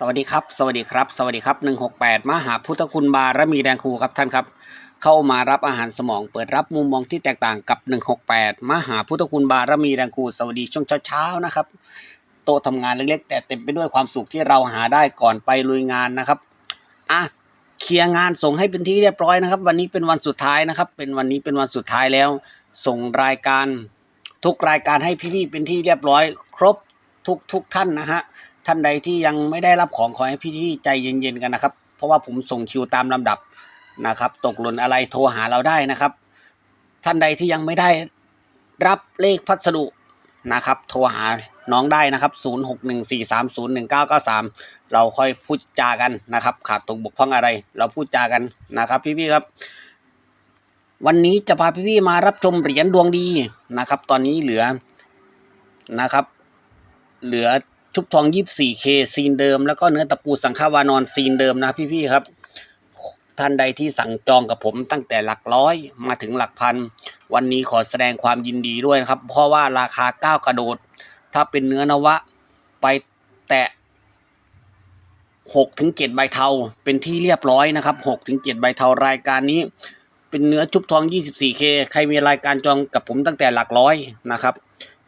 สวัสดีครับ สวัสดีครับ สวัสดีครับ 168 มหาพุทธคุณบารมีแดงครูครับท่านครับ เข้ามารับอาหารสมองเปิดรับมุมมองที่แตกต่างกับ 168 มหาพุทธคุณบารมีแดงครูสวัสดีช่วงเช้าๆนะครับ โต๊ะทำงานเล็กๆ แต่เต็มไปด้วยความสุขที่เราหาได้ก่อนไปลุยงานนะครับอะเคลียร์งานส่งให้เป็นที่เรียบร้อยนะครับ วันนี้เป็นวันสุดท้ายนะครับ เป็นวันนี้เป็นวันสุดท้ายแล้ว ส่งรายการทุกรายการให้พี่ๆเป็นที่เรียบร้อย ครบทุกทุกท่านนะฮะ ท่านใดที่ยังไม่ได้รับของขอให้พี่ที่ใจเย็นๆกันนะครับ เพราะว่าผมส่งคิวตามลำดับนะครับ ตกหล่นอะไรโทรหาเราได้นะครับ ท่านใดที่ยังไม่ได้รับเลขพัสดุนะครับ โทรหาน้องได้นะครับ 0614301993 เราค่อยพูดจากันนะครับ ขาดตกบกพร่องอะไร เราพูดจากันนะครับพี่ๆครับ วันนี้จะพาพี่ๆมารับชมเหรียญดวงดีนะครับ ตอนนี้เหลือนะครับ เหลือ ชุบทอง 24K ซีนเดิม แล้วก็เนื้อตะปูสังฆาวานอนซีนเดิมนะพี่ๆครับ ท่านใดที่สั่งจองกับผมตั้งแต่หลักร้อยมาถึงหลักพัน วันนี้ขอแสดงความยินดีด้วยนะครับ เพราะว่าราคาก้าวกระโดด ถ้าเป็นเนื้อนวะไปแตะ6ถึง7ใบเทาเป็นที่เรียบร้อยนะครับ6ถึง7ใบเทารายการนี้ เป็นเนื้อชุบทอง 24K ใครมีรายการจองกับผมตั้งแต่หลักร้อยนะครับ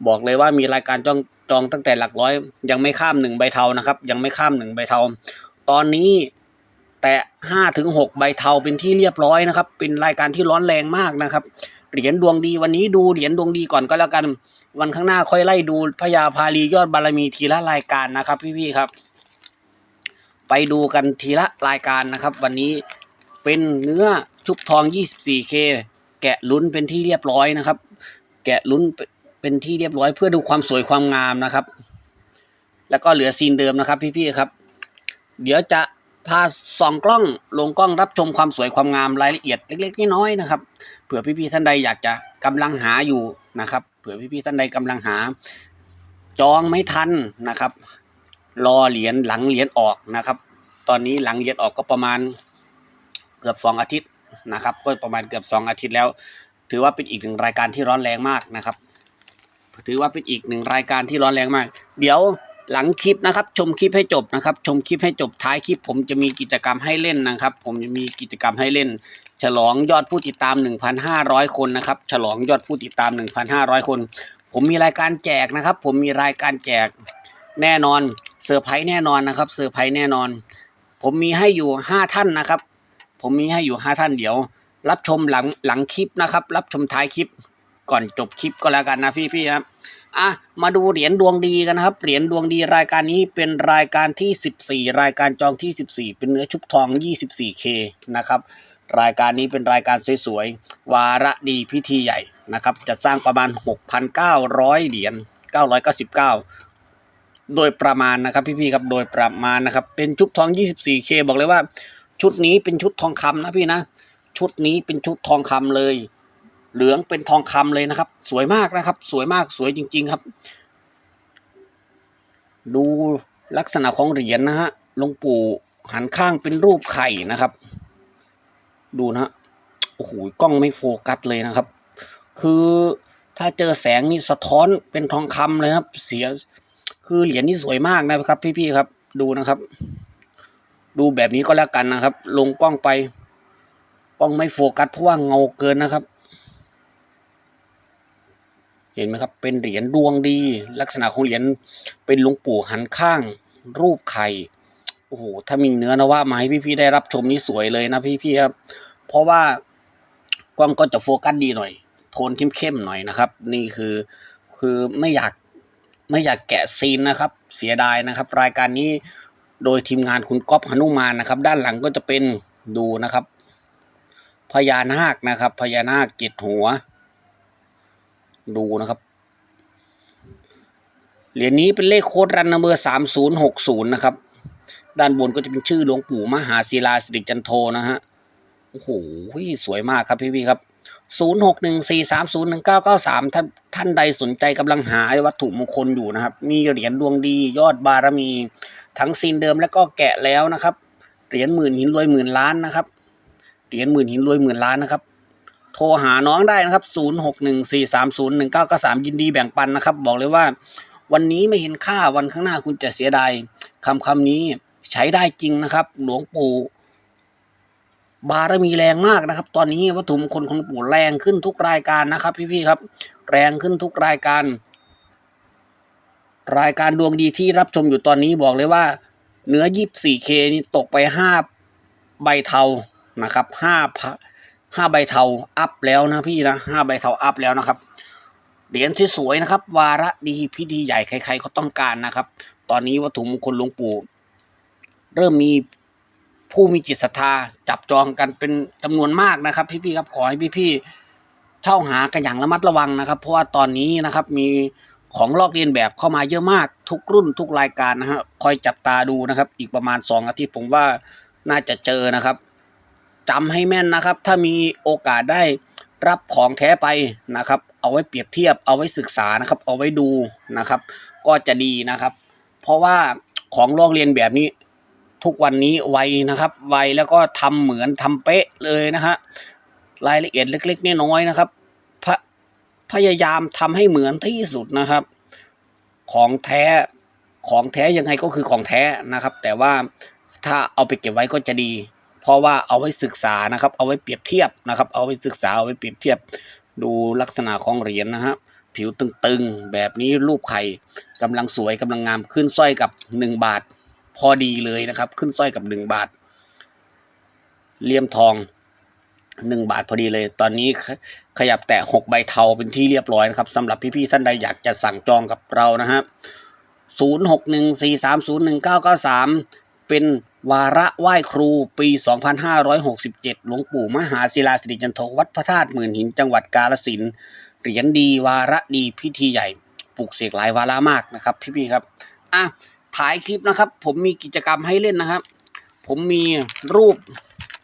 บอกเลยว่ามีรายการจอง จองตั้งแต่หลักร้อย ยังไม่ข้ามหนึ่งใบเทานะครับ ยังไม่ข้ามหนึ่งใบเทา ตอนนี้แตะห้าถึงหกใบเทาเป็นที่เรียบร้อยนะครับ เป็นรายการที่ร้อนแรงมากนะครับ เหรียญดวงดีวันนี้ดูเหรียญดวงดีก่อนก็แล้วกัน วันข้างหน้าค่อยไล่ดูพญาพาลียอดบารมีทีละรายการนะครับ พี่ๆครับ ไปดูกันทีละรายการนะครับ วันนี้เป็นเนื้อชุบทอง 24K แกะลุ้นเป็นที่เรียบร้อยนะครับ แกะลุ้น เป็นที่เรียบร้อยเพื่อดูความสวยความงามนะครับ แล้วก็เหลือซีนเดิมนะครับ พี่ๆครับ เดี๋ยวจะพาส่องกล้องลงกล้องรับชมความสวยความงามรายละเอียดเล็ก ๆน้อยๆนะครับ เผื่อพี่ๆท่านใดอยากจะกำลังหาอยู่นะครับ เผื่อพี่ๆท่านใดกำลังหา จองไม่ทันนะครับ รอเหรียญหลังเหรียญออกนะครับ ตอนนี้หลังเหรียญออกก็ประมาณเกือบสองอาทิตย์นะครับ ก็ประมาณเกือบสองอาทิตย์แล้ว ถือว่าเป็นอีกหนึ่งรายการที่ร้อนแรงมากนะครับ ถือว่าเป็นอีกหนึ่งรายการที่ร้อนแรงมาก เดี๋ยวหลังคลิปนะครับ ชมคลิปให้จบนะครับ ชมคลิปให้จบท้ายคลิป ผมจะมีกิจกรรมให้เล่นนะครับ ผมจะมีกิจกรรมให้เล่น ฉลองยอดผู้ติดตาม 1,500 คนนะครับ ฉลองยอดผู้ติดตาม 1,500 คน ผมมีรายการแจกนะครับ ผมมีรายการแจกแน่นอนเซอร์ไพรส์แน่นอนนะครับเซอร์ไพรส์แน่นอน ผมมีให้อยู่ 5 ท่านนะครับ ผมมีให้อยู่ 5 ท่านเดี๋ยว รับชมหลังหลังคลิปนะครับ รับชมท้ายคลิปก่อนจบคลิปก็แล้วกันนะพี่ๆครับ อะมาดูเหรียญดวงดีกันนะครับ เหรียญดวงดีรายการนี้เป็นรายการที่ 14 รายการจองที่ 14 เป็นเนื้อชุบทอง 24K นะครับ รายการนี้เป็นรายการสวยๆ วาระดีพิธีใหญ่นะครับ จะสร้างประมาณ 6,900 เหรียญ 999 โดยประมาณนะครับพี่ๆครับ โดยประมาณนะครับ เป็นชุบทอง 24K บอกเลยว่า ชุดนี้เป็นชุดทองคำนะพี่นะ ชุดนี้เป็นชุดทองคำเลย เหลืองเป็นทองคำเลยนะครับ สวยมากนะครับ สวยมากสวยจริง ๆครับ ดูลักษณะของเหรียญนะฮะหลวงปู่หันข้างเป็นรูปไข่นะครับ ดูนะฮะโอ้โหกล้องไม่โฟกัสเลยนะครับ คือถ้าเจอแสงนี่สะท้อนเป็นทองคำเลยนะครับ เสียคือเหรียญนี่สวยมากนะครับ พี่ๆครับ ดูนะครับ ดูแบบนี้ก็แล้วกันนะครับ ลงกล้องไปกล้องไม่โฟกัสเพราะว่าเงาเกินนะครับ เห็นไหมครับ เป็นเหรียญดวงดี ลักษณะของเหรียญเป็นหลวงปู่หันข้าง รูปไข่โอ้โหถ้ามีเนื้อนวะมาให้พี่ๆได้รับชมนี่สวยเลยนะพี่ๆครับ เพราะว่ากล้องก็จะโฟกัสดีหน่อย โทนเข้มๆหน่อยนะครับ นี่คือคือไม่อยากไม่อยากแกะซีนนะครับ เสียดายนะครับ รายการนี้โดยทีมงานคุณก๊อฟหนุมานนะครับ ด้านหลังก็จะเป็นดูนะครับ พญานาคนะครับ พญานาคเจ็ดหัว ดูนะครับ เหรียญนี้เป็นเลขโค้ดรันนัมเบอร์สามศูนย์หกศูนย์นะครับ ด้านบนก็จะเป็นชื่อหลวงปู่มหาศิลาสิริจันโทนะฮะ โอ้โหสวยมากครับพี่พี่ครับศูนย์หกหนึ่งสี่สามศูนย์หนึ่งเก้าเก้าสามท่านท่านใดสนใจกำลังหาวัตถุมงคลอยู่นะครับ มีเหรียญดวงดียอดบารมี ทั้งซีนเดิมแล้วก็แกะแล้วนะครับ เหรียญหมื่นหินรวยหมื่นล้านนะครับ เหรียญหมื่นหินรวยหมื่นล้านนะครับ โทรหาน้องได้นะครับ 0614301993 ยินดีแบ่งปันนะครับ บอกเลยว่า วันนี้ไม่เห็นค่าวันข้างหน้าคุณจะเสียดายคำคำนี้ใช้ได้จริงนะครับ หลวงปู่บารมีแรงมากนะครับ ตอนนี้วัตถุมงคลของหลวงปู่แรงขึ้นทุกรายการนะครับ พี่ๆครับ แรงขึ้นทุกรายการ รายการดวงดีที่รับชมอยู่ตอนนี้บอกเลยว่า เนื้อ 24K นี่ตกไป 5 ใบเทานะครับ5 พะ5ใบเทาอัพแล้วนะพี่นะ5ใบเทาอัพแล้วนะครับเหรียญที่สวยนะครับ วาระดีพิธีใหญ่ใครๆก็ต้องการนะครับ ตอนนี้วัตถุมงคลหลวงปู่ เริ่มมีผู้มีจิตศรัทธาจับจองกันเป็นจำนวนมากนะครับ พี่ๆครับขอให้พี่ๆเช่าหากันอย่างระมัดระวังนะครับ เพราะว่าตอนนี้นะครับมีของลอกเลียนแบบเข้ามาเยอะมาก ทุกรุ่นทุกรายการนะฮะคอยจับตาดูนะครับ อีกประมาณ2อาทิตย์ผมว่าน่าจะเจอนะครับ จำให้แม่นนะครับ ถ้ามีโอกาสได้รับของแท้ไปนะครับ เอาไว้เปรียบเทียบ เอาไว้ศึกษานะครับ เอาไว้ดูนะครับ ก็จะดีนะครับ เพราะว่าของลอกเลียนแบบนี้ทุกวันนี้ไวนะครับไวแล้วก็ทำเหมือนทำเป๊ะเลยนะฮะรายละเอียดเล็กๆน้อยๆนะครับพพยายามทำให้เหมือนที่สุดนะครับ ของแท้ของแท้ยังไงก็คือของแท้นะครับ แต่ว่าถ้าเอาไปเก็บไว้ก็จะดี เพราะว่าเอาไว้ศึกษานะครับ เอาไว้เปรียบเทียบนะครับ เอาไว้ศึกษาเอาไว้เปรียบเทียบ ดูลักษณะของเหรียญนะฮะผิวตึงๆ แบบนี้รูปไข่กำลังสวยกำลังงามขึ้นสร้อยกับหนึ่งบาท พอดีเลยนะครับ ขึ้นสร้อยกับหนึ่งบาทเลี่ยมทองหนึ่งบาทพอดีเลย ตอนนี้ขยับแตะหกใบเทาเป็นที่เรียบร้อยนะครับสำหรับพี่ๆท่านใดอยากจะสั่งจองกับเรานะฮะศูนย์หกหนึ่งสี่สามศูนย์หนึ่ง เป็นวาระไหว้ครูปี 2567 หลวงปู่มหาศิลาสิริจันโทวัดพระธาตุหมื่นหินจังหวัดกาฬสินเหรียญดีวาระดีพิธีใหญ่ปลุกเสกหลายวาระมากนะครับ พี่ๆครับอะถ่ายคลิปนะครับ ผมมีกิจกรรมให้เล่นนะครับ ผมมีรูป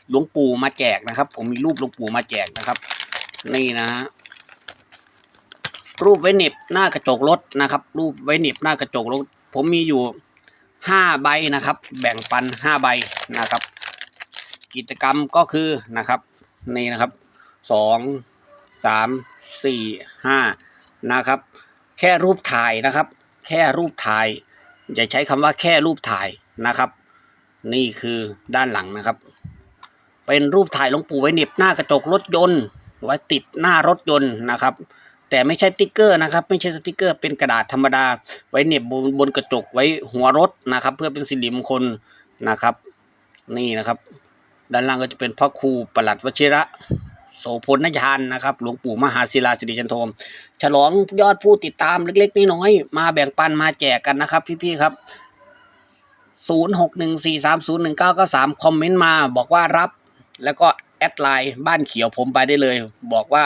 หลวงปู่มาแจกนะครับ ผมมีรูปหลวงปู่มาแจกนะครับนี่นะฮะรูปไว้เน็บหน้ากระจกรถนะครับ รูปไว้เน็บหน้ากระจกรถ ผมมีอยู่ ห้าใบนะครับ แบ่งปันห้าใบนะครับ กิจกรรมก็คือนะครับนี่นะครับสองสามสี่ห้านะครับ แค่รูปถ่ายนะครับ แค่รูปถ่าย อย่าใช้คำว่าแค่รูปถ่ายนะครับ นี่คือด้านหลังนะครับ เป็นรูปถ่ายหลวงปู่ไว้เหน็บหน้ากระจกรถยนต์ ไว้ติดหน้ารถยนต์นะครับ แต่ไม่ใช่ติ๊กเกอร์นะครับ ไม่ใช่สติ๊กเกอร์เป็นกระดาษธรรมดา ไว้เน็บบนบนกระจกไว้หัวรถนะครับ เพื่อเป็นสิริมงคลนะครับ นี่นะครับ ด้านล่างก็จะเป็นพระครูประหลัดวชิระโสพลนยานนะครับ หลวงปู่มหาศิลาสิริจันโทม ฉลองยอดผู้ติดตามเล็ก ๆน้อยๆมาแบ่งปันมาแจกกันนะครับ พี่ๆครับ 0614301993 คอมเมนต์มาบอกว่ารับ แล้วก็แอดไลน์บ้านเขียวผมไปได้เลย บอกว่า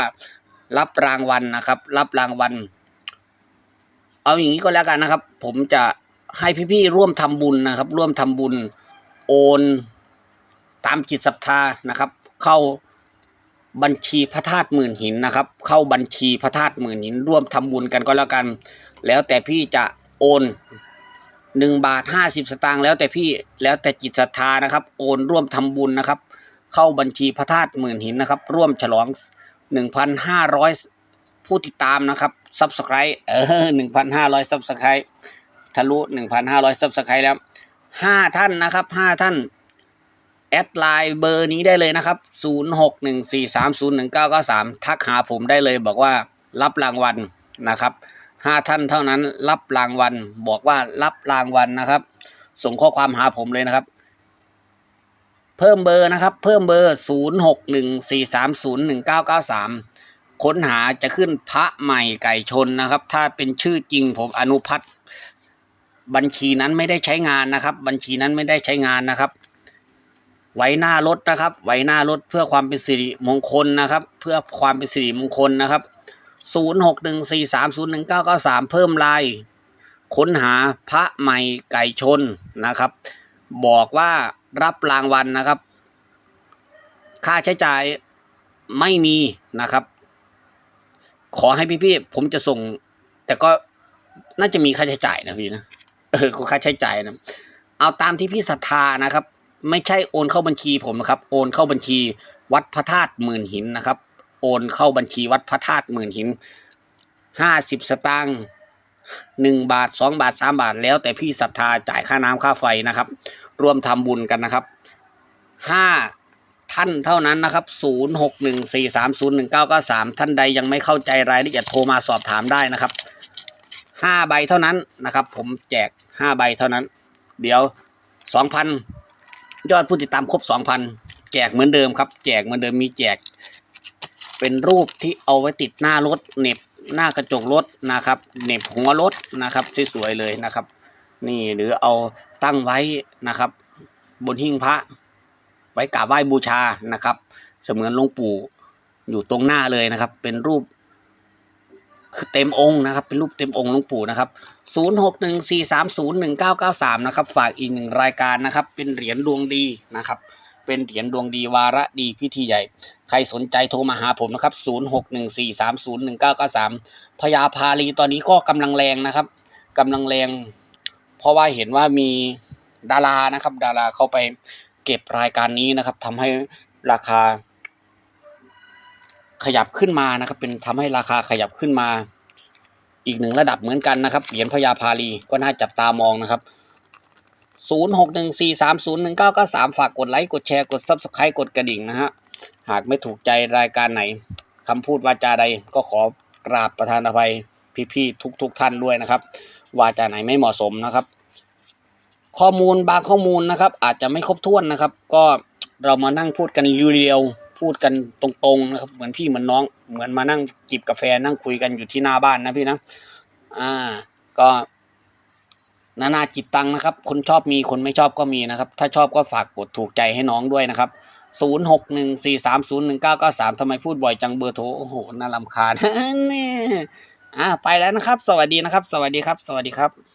รับรางวัลนะครับ รับรางวัล เอาอย่างนี้ก็แล้วกันนะครับ ผมจะให้พี่ๆร่วมทำบุญนะครับ ร่วมทำบุญโอนตามจิตศรัทธานะครับ เข้าบัญชีพระธาตุหมื่นหินนะครับ เข้าบัญชีพระธาตุหมื่นหิน ร่วมทำบุญกันก็แล้วกัน แล้วแต่พี่จะโอนหนึ่งบาทห้าสิบสตางค์แล้วแต่พี่แล้วแต่จิตศรัทธานะครับ โอนร่วมทำบุญนะครับ เข้าบัญชีพระธาตุหมื่นหินนะครับ ร่วมฉลอง หนึ่งพันห้าร้อยผู้ติดตามนะครับซับสไครต์เออหนึ่งพันห้าร้อยซับสไครต์ทะลุหนึ่งพันห้าร้อยซับสไครต์แล้วห้าท่านนะครับห้าท่านแอดไลน์เบอร์นี้ได้เลยนะครับ 0614301993 ทักหาผมได้เลยบอกว่ารับรางวัลนะครับห้าท่านเท่านั้นรับรางวัลบอกว่ารับรางวัลนะครับ ส่งข้อความหาผมเลยนะครับ เพิ่มเบอร์นะครับ เพิ่มเบอร์ 0614301993 ค้นหาจะขึ้นพระใหม่ไก่ชนนะครับ ถ้าเป็นชื่อจริงผมอนุพัฒน์บัญชีนั้นไม่ได้ใช้งานนะครับ บัญชีนั้นไม่ได้ใช้งานนะครับ ไว้หน้ารถนะครับ ไว้หน้ารถเพื่อความเป็นสิริมงคลนะครับ เพื่อความเป็นสิริมงคลนะครับ 0614301993 เพิ่มไลน์ค้นหาพระใหม่ไก่ชนนะครับ บอกว่า รับรางวัลนะครับ ค่าใช้จ่ายไม่มีนะครับ ขอให้พี่ๆผมจะส่ง แต่ก็น่าจะมีค่าใช้จ่ายนะพี่นะเออค่าใช้จ่ายนะเอาตามที่พี่ศรัทธานะครับ ไม่ใช่โอนเข้าบัญชีผมนะครับ โอนเข้าบัญชีวัดพระธาตุหมื่นหินนะครับ โอนเข้าบัญชีวัดพระธาตุหมื่นหินห้าสิบสตางค์หนึ่งบาทสองบาทสามบาทแล้วแต่พี่ศรัทธาจ่ายค่าน้ำค่าไฟนะครับ ร่วมทำบุญกันนะครับห้าท่านเท่านั้นนะครับศูนย์หกหนึ่งสี่สามศูนย์หนึ่งเก้าก้าสามท่านใดยังไม่เข้าใจรายละเอียดโทรมาสอบถามได้นะครับห้าใบเท่านั้นนะครับ ผมแจกห้าใบเท่านั้น เดี๋ยวสองพันยอดผู้ติดตามครบสองพันแจกเหมือนเดิมครับ แจกเหมือนเดิมมีแจก เป็นรูปที่เอาไว้ติดหน้ารถเน็บหน้ากระจกรถนะครับเน็บหัวรถนะครับสวยๆเลยนะครับ นี่หรือเอาตั้งไว้นะครับ บนหิ้งพระ ไว้กราบไหว้บูชานะครับ เสมือนหลวงปู่อยู่ตรงหน้าเลยนะครับ เป็นรูปคือเต็มองค์นะครับ เป็นรูปเต็มองค์หลวงปู่นะครับ 0614301993 นะครับ ฝากอีกหนึ่งรายการนะครับ เป็นเหรียญดวงดีนะครับ เป็นเหรียญดวงดีวาระดีพิธีใหญ่ ใครสนใจโทรมาหาผมนะครับ 0614301993พญาพาลีตอนนี้ก็กำลังแรงนะครับกำลังแรง เพราะว่าเห็นว่ามีดารานะครับ ดาราเข้าไปเก็บรายการนี้นะครับทำให้ราคา ขยับขึ้นมานะครับ เป็นทำให้ราคาขยับขึ้นมา อีกหนึ่งระดับเหมือนกันนะครับเหรียญพญาพาลีก็น่าจับตามองนะครับ0614301993 ฝากกดไลค์ กดแชร์ กด Subscribe กดกระดิ่งนะฮะ หากไม่ถูกใจรายการไหนคำพูดวาจาใดก็ขอกราบประธานอภัย พี่ๆทุกๆทท่านด้วยนะครับ ว่าจาไหนไม่เหมาะสมนะครับ ข้อมูลบางข้อมูลนะครับ อาจจะไม่ครบถ้วนนะครับ ก็เรามานั่งพูดกันเรียวๆพูดกันตรงๆนะครับ เหมือนพี่เหมือนน้องเหมือนมานั่งจิบกาแฟนั่งคุยกันอยู่ที่หน้าบ้านนะพี่นะอ่าก็นานาจิตตังนะครับ คนชอบมีคนไม่ชอบก็มีนะครับ ถ้าชอบก็ฝากกดถูกใจให้น้องด้วยนะครับ 0 6 1 4 3 0 1 9 9 3ทำไมพูดบ่อยจังเบอร์โทร โอ้โห น่ารำคาญแน่ อ่าไปแล้วนะครับ สวัสดีนะครับ สวัสดีครับ สวัสดีครับ